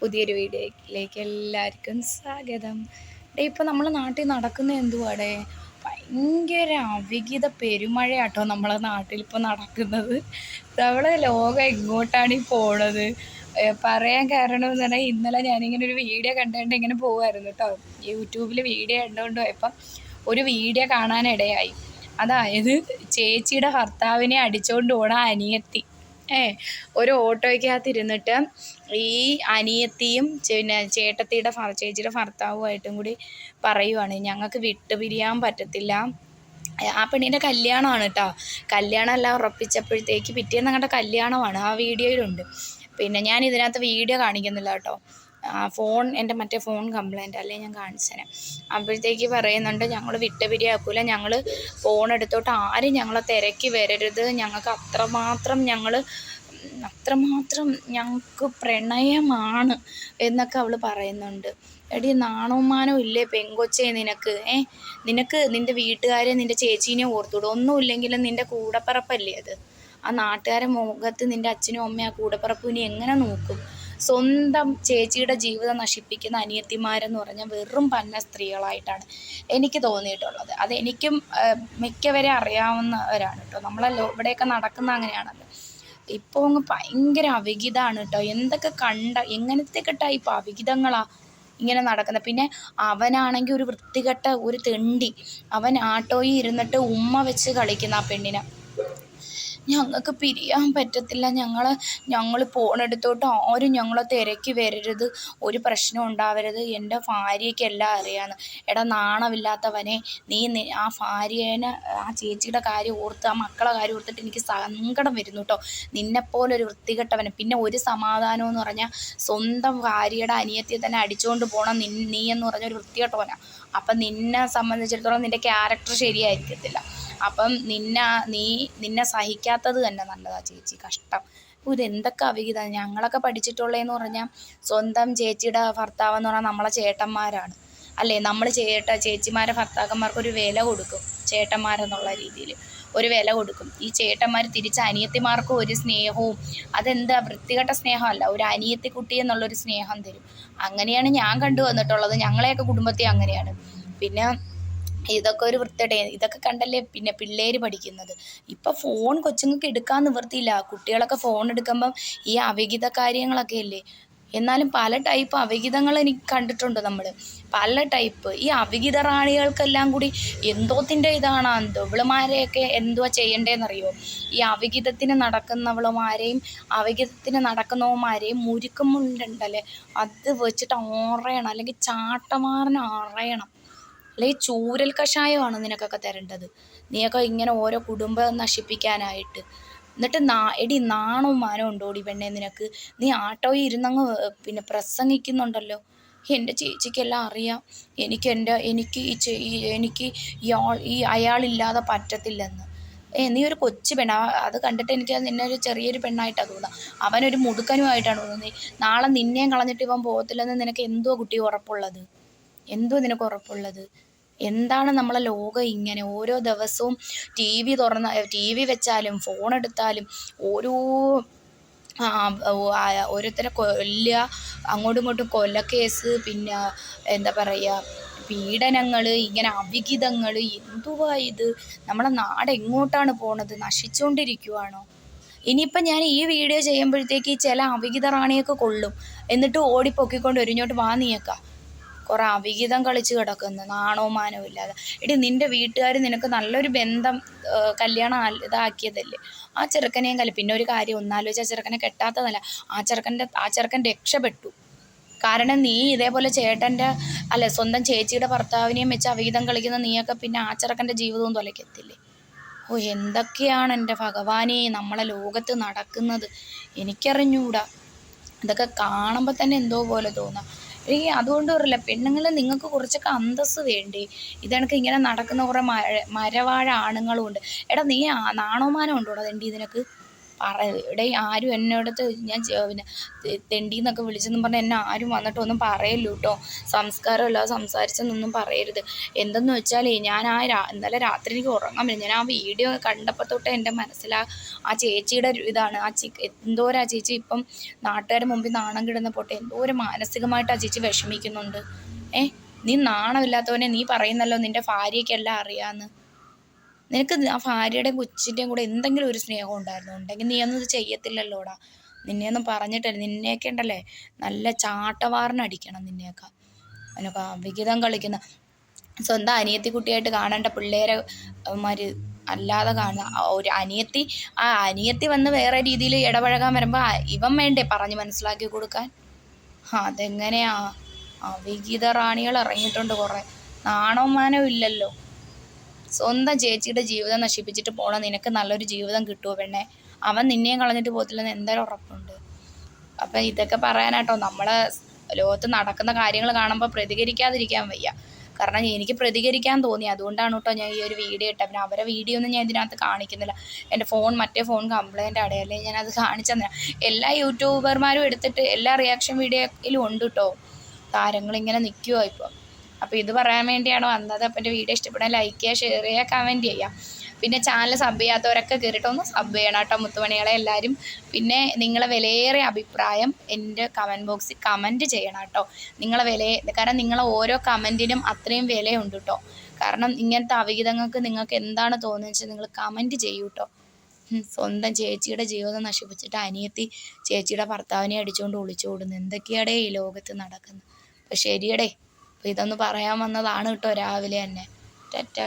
പുതിയൊരു വീഡിയോയിലേക്ക് എല്ലാവർക്കും സ്വാഗതം. ഡേ ഇപ്പം നമ്മളെ നാട്ടിൽ നടക്കുന്ന എന്തുവാടെ? ഭയങ്കര അവിഹിത പെരുമഴയാട്ടോ നമ്മളെ നാട്ടിൽ ഇപ്പോൾ നടക്കുന്നത്. നമ്മളെ ലോകം എങ്ങോട്ടാണ് ഈ പോണത്? പറയാൻ കാരണം എന്ന് പറഞ്ഞാൽ ഇന്നലെ ഞാനിങ്ങനെ ഒരു വീഡിയോ കണ്ടുകൊണ്ട് ഇങ്ങനെ പോകുമായിരുന്നു കേട്ടോ യൂട്യൂബിൽ വീഡിയോ കണ്ടുകൊണ്ട് പോയപ്പം ഒരു വീഡിയോ കാണാനിടയായി. അതായത് ചേച്ചിയുടെ ഭർത്താവിനെ അടിച്ചുകൊണ്ട് പോണ അനിയത്തി. ഏ ഒരു ഓട്ടോയ്ക്കകത്ത് ഇരുന്നിട്ട് ഈ അനിയത്തിയും പിന്നെ ചേട്ടത്തിയുടെ ചേച്ചിയുടെ ഭർത്താവുമായിട്ടും കൂടി പറയുവാണ് ഞങ്ങൾക്ക് വിട്ടുപിരിയാൻ പറ്റത്തില്ല. ആ പെണ്ണിന്റെ കല്യാണമാണ് കേട്ടോ കല്യാണം എല്ലാം ഉറപ്പിച്ചപ്പോഴത്തേക്ക് പിറ്റേന്ന് അങ്ങോട്ട് കല്യാണമാണ് ആ വീഡിയോയിലുണ്ട്. പിന്നെ ഞാൻ ഇതിനകത്ത് വീഡിയോ കാണിക്കുന്നില്ല കേട്ടോ ഫോൺ എന്റെ മറ്റേ ഫോൺ കംപ്ലൈന്റ് അല്ലേ ഞാൻ കാണിച്ചേനെ. അപ്പോഴത്തേക്ക് പറയുന്നുണ്ട് ഞങ്ങൾ വിട്ടുപിരിയാക്കൂല ഞങ്ങൾ ഫോൺ എടുത്തോട്ട് ആരും ഞങ്ങളെ തിരക്കി വരരുത്. ഞങ്ങൾക്ക് അത്രമാത്രം ഞങ്ങൾ അത്രമാത്രം ഞങ്ങൾക്ക് പ്രണയമാണ് എന്നൊക്കെ അവൾ പറയുന്നുണ്ട്. എടി നാണവുമാനോ ഇല്ലേ പെങ്കൊച്ചേ നിനക്ക്? ഏ? നിനക്ക് നിന്റെ വീട്ടുകാരെ നിന്റെ ചേച്ചീനെ ഓർത്തുവിടും ഒന്നുമില്ലെങ്കിലും നിന്റെ കൂടപ്പിറപ്പല്ലേ അത്? ആ നാട്ടുകാരെ മുഖത്ത് നിന്റെ അച്ഛനും അമ്മയും ആ കൂടപ്പിറപ്പിനെ എങ്ങനെ നോക്കും? സ്വന്തം ചേച്ചിയുടെ ജീവിതം നശിപ്പിക്കുന്ന അനിയത്തിമാരെന്ന് പറഞ്ഞാൽ വെറും പന്ന സ്ത്രീകളായിട്ടാണ് എനിക്ക് തോന്നിയിട്ടുള്ളത്. അത് എനിക്കും മിക്കവരെ അറിയാവുന്നവരാണ് കേട്ടോ. നമ്മളല്ലോ ഇവിടെയൊക്കെ നടക്കുന്ന അങ്ങനെയാണല്ലോ ഇപ്പോൾ അങ്ങ് ഭയങ്കര അവിഹിതമാണ് കേട്ടോ. എന്തൊക്കെ കണ്ട എങ്ങനത്തെയൊക്കെ ടൈപ്പ് അവിഗിതങ്ങളാ ഇങ്ങനെ നടക്കുന്നത്. പിന്നെ അവനാണെങ്കിൽ ഒരു വൃത്തികെട്ട ഒരു തെണ്ടി. അവൻ ആട്ടോയി ഇരുന്നിട്ട് ഉമ്മ വെച്ച് കളിക്കുന്ന ആ പെണ്ണിനെ. ഞങ്ങൾക്ക് പിരിയാൻ പറ്റത്തില്ല. ഞങ്ങൾ ഞങ്ങൾ പോണെടുത്തോട്ട് ആരും ഞങ്ങളെ തിരക്കി വരരുത്. ഒരു പ്രശ്നം ഉണ്ടാവരുത്. എന്റെ ഭാര്യയ്ക്കെല്ലാം അറിയാമെന്ന് എടാ നാണമില്ലാത്തവനെ നീ ആ ഭാര്യേനെ ആ ചേച്ചിയുടെ കാര്യം ഓർത്ത് ആ മക്കളെ കാര്യം ഓർത്തിട്ട് എനിക്ക് സങ്കടം വരുന്നു കേട്ടോ നിന്നെപ്പോലൊരു വൃത്തികെട്ടവനെ. പിന്നെ ഒരു സമാധാനം എന്ന് പറഞ്ഞാൽ സ്വന്തം ഭാര്യയുടെ അനിയത്തിയെ തന്നെ അടിച്ചുകൊണ്ട് പോകണം നീ എന്ന് പറഞ്ഞ ഒരു വൃത്തികെട്ടവനാണ് അപ്പം നിന്നെ സംബന്ധിച്ചിടത്തോളം നിന്റെ ക്യാരക്ടർ ശരിയായിരിക്കത്തില്ല. അപ്പം നിന്നെ നീ നിന്നെ സഹിക്കാത്തത് തന്നെ നല്ലതാ ചേച്ചി കഷ്ടം. ഇതെന്തൊക്കെ അവിഹിത ഞങ്ങളൊക്കെ പഠിച്ചിട്ടുള്ളതെന്ന് പറഞ്ഞാൽ സ്വന്തം ചേച്ചിയുടെ ഭർത്താവെന്ന് പറഞ്ഞാൽ നമ്മളെ ചേട്ടന്മാരാണ്. അല്ലേ? നമ്മൾ ചേട്ട ചേച്ചിമാരെ ഭർത്താക്കന്മാർക്ക് ഒരു വില കൊടുക്കും ചേട്ടന്മാരെന്നുള്ള രീതിയിൽ ഒരു വില കൊടുക്കും. ഈ ചേട്ടന്മാർ തിരിച്ച് അനിയത്തിമാർക്കും ഒരു സ്നേഹവും അതെന്താ വൃത്തികെട്ട സ്നേഹമല്ല ഒരു അനിയത്തി കുട്ടി എന്നുള്ളൊരു സ്നേഹം തരും. അങ്ങനെയാണ് ഞാൻ കണ്ടു വന്നിട്ടുള്ളത് ഞങ്ങളെയൊക്കെ കുടുംബത്തെ അങ്ങനെയാണ്. പിന്നെ ഇതൊക്കെ ഒരു വൃത്തിയുടെ ഇതൊക്കെ കണ്ടല്ലേ പിന്നെ പിള്ളേർ പഠിക്കുന്നത്. ഇപ്പം ഫോൺ കൊച്ചുങ്ങൾക്ക് എടുക്കാൻ നിവൃത്തിയില്ല. കുട്ടികളൊക്കെ ഫോൺ എടുക്കുമ്പം ഈ അവിഹിത കാര്യങ്ങളൊക്കെ അല്ലേ എന്നാലും പല ടൈപ്പ് അവിഹിതങ്ങൾ എനിക്ക് കണ്ടിട്ടുണ്ട് നമ്മൾ പല ടൈപ്പ് ഈ അവിഹിത റാണികൾക്കെല്ലാം കൂടി എന്തോത്തിന്റെ ഇതാണ്? എന്തോ ഇവളുമാരെയൊക്കെ എന്തുവാ ചെയ്യണ്ടേന്നറിയോ? ഈ അവിഹിതത്തിന് നടക്കുന്നവളുമാരെയും അവിഹിതത്തിന് നടക്കുന്നവന്മാരെയും മുരുക്കമുണ്ടുണ്ടല്ലേ അത് വെച്ചിട്ട് ഓറയണം അല്ലെങ്കിൽ ചാട്ടമാറിന് അറയണം അല്ലെങ്കിൽ ചൂരൽ കഷായമാണ് നിനക്കൊക്കെ തരേണ്ടത്. നീയൊക്കെ ഇങ്ങനെ ഓരോ കുടുംബം നശിപ്പിക്കാനായിട്ട്. എന്നിട്ട് നാ എടി നാണവും മാനവും ഉണ്ടോടി പെണ്ണെ നിനക്ക്? നീ ആട്ടോയിൽ ഇരുന്നങ്ങ് പിന്നെ പ്രസംഗിക്കുന്നുണ്ടല്ലോ. എന്റെ ചേച്ചിക്കെല്ലാം അറിയാം. എനിക്ക് എന്റെ എനിക്ക് ഈ ചെ- എനിക്ക് ഇയാൾ ഈ അയാളില്ലാതെ പറ്റത്തില്ലെന്ന്. ഏ നീ ഒരു കൊച്ചു പെണ്ണ. അത് കണ്ടിട്ട് എനിക്ക് നിന്നെ ഒരു ചെറിയൊരു പെണ്ണായിട്ടാണ് തോന്നുന്നത് അവനൊരു മുടുക്കനുമായിട്ടാണ് തോന്നുന്നത്. നാളെ നിന്നെയും കളഞ്ഞിട്ട് ഇവൻ പോകത്തില്ലെന്ന് നിനക്ക് എന്തോ കുട്ടി ഉറപ്പുള്ളത്? എന്തോ നിനക്ക് ഉറപ്പുള്ളത്? എന്താണ് നമ്മളെ ലോകം ഇങ്ങനെ? ഓരോ ദിവസവും ടി വി തുറന്ന ടി വി വെച്ചാലും ഫോൺ എടുത്താലും ഓരോ ഓരോരുത്തരെ കൊല്ലുക അങ്ങോട്ടും ഇങ്ങോട്ടും കൊലക്കേസ് പിന്നെ എന്താ പറയുക പീഡനങ്ങൾ ഇങ്ങനെ അവിഹിതങ്ങൾ എന്തുവാ ഇത്? നമ്മളെ നാട് എങ്ങോട്ടാണ് പോണത്? നശിച്ചുകൊണ്ടിരിക്കുവാണോ ഇനിയിപ്പം ഞാൻ ഈ വീഡിയോ ചെയ്യുമ്പോഴത്തേക്ക് ചില അവിഹിത റാണിയൊക്കെ കൊള്ളും. എന്നിട്ട് ഓടിപ്പൊക്കിക്കൊണ്ട് ഒരിഞ്ഞോട്ട് വാ കുറേ അവിഹിതം കളിച്ച് കിടക്കുന്നു. നാണവും മാനവും ഇല്ലാതെ. എടി നിന്റെ വീട്ടുകാർ നിനക്ക് നല്ലൊരു ബന്ധം കല്യാണം ഇതാക്കിയതല്ലേ? ആ ചെറുക്കനെയും കല്ല് പിന്നെ ഒരു കാര്യം ഒന്നാലോചിച്ച് ആ ചെറുക്കനെ കെട്ടാത്തതല്ല. ആ ചെറുക്കന്റെ ആ ചെറുക്കൻ രക്ഷപ്പെട്ടു. കാരണം നീ ഇതേപോലെ ചേട്ടന്റെ അല്ല സ്വന്തം ചേച്ചിയുടെ ഭർത്താവിനെയും വെച്ച് അവിഹിതം കളിക്കുന്ന നീയൊക്കെ പിന്നെ ആ ചെറുക്കന്റെ ജീവിതവും തൊലയ്ക്കത്തില്ലേ ഓ എന്തൊക്കെയാണ് എന്റെ ഭഗവാനെ നമ്മളെ ലോകത്ത് നടക്കുന്നത്? എനിക്കറിഞ്ഞൂടാ. ഇതൊക്കെ കാണുമ്പോൾ തന്നെ എന്തോ പോലെ തോന്നാം. ഈ അതുകൊണ്ട് പറയില്ല. പെണ്ണുങ്ങൾ നിങ്ങൾക്ക് കുറച്ചൊക്കെ അന്തസ്സ് വേണ്ടേ? ഇതണക്ക് ഇങ്ങനെ നടക്കുന്ന കുറേ മര മരവാഴ ആണുങ്ങളും ഉണ്ട് എടാ നീ നാണോമാനം ഉണ്ടോടാ അതെന്റെ ഇതിനക്ക് പറ ഇവിടെ ആരും എന്നോടത്ത് ഞാൻ പിന്നെ തെണ്ടി എന്നൊക്കെ വിളിച്ചെന്നും പറഞ്ഞ് എന്നെ ആരും വന്നിട്ട് ഒന്നും പറയല്ലോ കേട്ടോ സംസ്കാരമല്ല സംസാരിച്ചെന്നൊന്നും പറയരുത്. എന്തെന്ന് വെച്ചാലേ ഞാൻ ആ രാ ഇന്നലെ രാത്രി എനിക്ക് ഉറങ്ങാൻ ഞാൻ ആ വീഡിയോ കണ്ടപ്പോൾ തൊട്ട് എന്റെ മനസ്സിൽ ആ ചേച്ചിയുടെ ഇതാണ്. ആ ചി എന്തോരം ആ ചേച്ചി ഇപ്പം നാട്ടുകാരുടെ മുമ്പിൽ നാണം കിടന്ന പോട്ടെ എന്തോരം മാനസികമായിട്ട് ആ ചേച്ചി വിഷമിക്കുന്നുണ്ട്. ഏ നീ നാണമില്ലാത്തവനെ നീ പറയുന്നല്ലോ നിന്റെ ഭാര്യയ്ക്കെല്ലാം അറിയാമെന്ന് നിനക്ക് ആ ഭാര്യയുടെയും കൊച്ചിന്റെയും കൂടെ എന്തെങ്കിലും ഒരു സ്നേഹം ഉണ്ടായിരുന്നു? ഉണ്ടെങ്കിൽ നീ ഒന്നും ഇത് ചെയ്യത്തില്ലല്ലോടാ. നിന്നെയൊന്നും പറഞ്ഞിട്ടില്ല. നിന്നെയൊക്കെ ഉണ്ടല്ലേ? നല്ല ചാട്ടവാറിനടിക്കണം നിന്നെയൊക്കെ. അതിനൊക്കെ വിഹിതം കളിക്കുന്ന സ്വന്തം അനിയത്തി കുട്ടിയായിട്ട് കാണേണ്ട പിള്ളേരെ മാര് അല്ലാതെ കാണുന്ന ഒരു അനിയത്തി ആ അനിയത്തി വന്ന് വേറെ രീതിയിൽ ഇടപഴകാൻ വരുമ്പോൾ ഇവൻ വേണ്ടേ പറഞ്ഞ് മനസ്സിലാക്കി കൊടുക്കാൻ? അതെങ്ങനെയാ? അവിഹിത റാണികൾ ഇറങ്ങിയിട്ടുണ്ട് കുറേ. നാണവമാനവും ഇല്ലല്ലോ. സ്വന്തം ചേച്ചിയുടെ ജീവിതം നശിപ്പിച്ചിട്ട് പോണ. നിനക്ക് നല്ലൊരു ജീവിതം കിട്ടുമോ പെണ്ണെ? അവൻ നിന്നെയും കളഞ്ഞിട്ട് പോകത്തില്ലെന്ന് എന്തായാലും ഉറപ്പുണ്ട്. അപ്പം ഇതൊക്കെ പറയാനാട്ടോ. നമ്മളെ ലോകത്ത് നടക്കുന്ന കാര്യങ്ങൾ കാണുമ്പോൾ പ്രതികരിക്കാതിരിക്കാൻ വയ്യ. കാരണം എനിക്ക് പ്രതികരിക്കാൻ തോന്നി. അതുകൊണ്ടാണ് കേട്ടോ ഞാൻ ഈ ഒരു വീഡിയോ ഇട്ടത്. പിന്നെ അവരെ വീഡിയോ ഒന്നും ഞാൻ ഇതിനകത്ത് കാണിക്കുന്നില്ല. എന്റെ ഫോൺ മറ്റേ ഫോൺ കംപ്ലൈന്റ് ആണ് ഞാൻ അത് തന്നെ എല്ലാ യൂട്യൂബർമാരും എടുത്തിട്ട് എല്ലാ റിയാക്ഷൻ വീഡിയോയിലും ഉണ്ട് കേട്ടോ. താരങ്ങളിങ്ങനെ നിൽക്കുമോ ഇപ്പോൾ അപ്പോൾ ഇത് പറയാൻ വേണ്ടിയാണ് വന്നത്. അപ്പോൾ എന്റെ വീഡിയോ ഇഷ്ടപ്പെടാൻ ലൈക്ക് ചെയ്യുക ഷെയർ ചെയ്യുക കമന്റ് ചെയ്യുക പിന്നെ ചാനൽ സബ് ചെയ്യാത്തവരൊക്കെ കയറിയിട്ടൊന്ന് സബ് ചെയ്യണം കേട്ടോ മുത്തുമണികളെ എല്ലാവരും പിന്നെ നിങ്ങളെ വിലയേറെ അഭിപ്രായം എന്റെ കമന്റ് ബോക്സിൽ കമന്റ് ചെയ്യണം കേട്ടോ. നിങ്ങളെ വില കാരണം നിങ്ങളെ ഓരോ കമന്റിനും അത്രയും വിലയുണ്ട് കേട്ടോ. കാരണം ഇങ്ങനത്തെ അവിഹിതങ്ങൾക്ക് നിങ്ങൾക്ക് എന്താണ് തോന്നുന്നത് നിങ്ങൾ കമന്റ് ചെയ്യൂ കേട്ടോ. സ്വന്തം ചേച്ചിയുടെ ജീവിതം നശിപ്പിച്ചിട്ട് അനിയത്തി ചേച്ചിയുടെ ഭർത്താവിനെ അടിച്ചുകൊണ്ട് ഒളിച്ചു ഓടുന്നു എന്തൊക്കെയാടേ ഈ ലോകത്ത് നടക്കുന്നത്? അപ്പോൾ ശരിയടേ. അപ്പോൾ ഇതൊന്ന് പറയാൻ വന്നതാണ് കേട്ടോ രാവിലെ തന്നെ. ടാറ്റാ.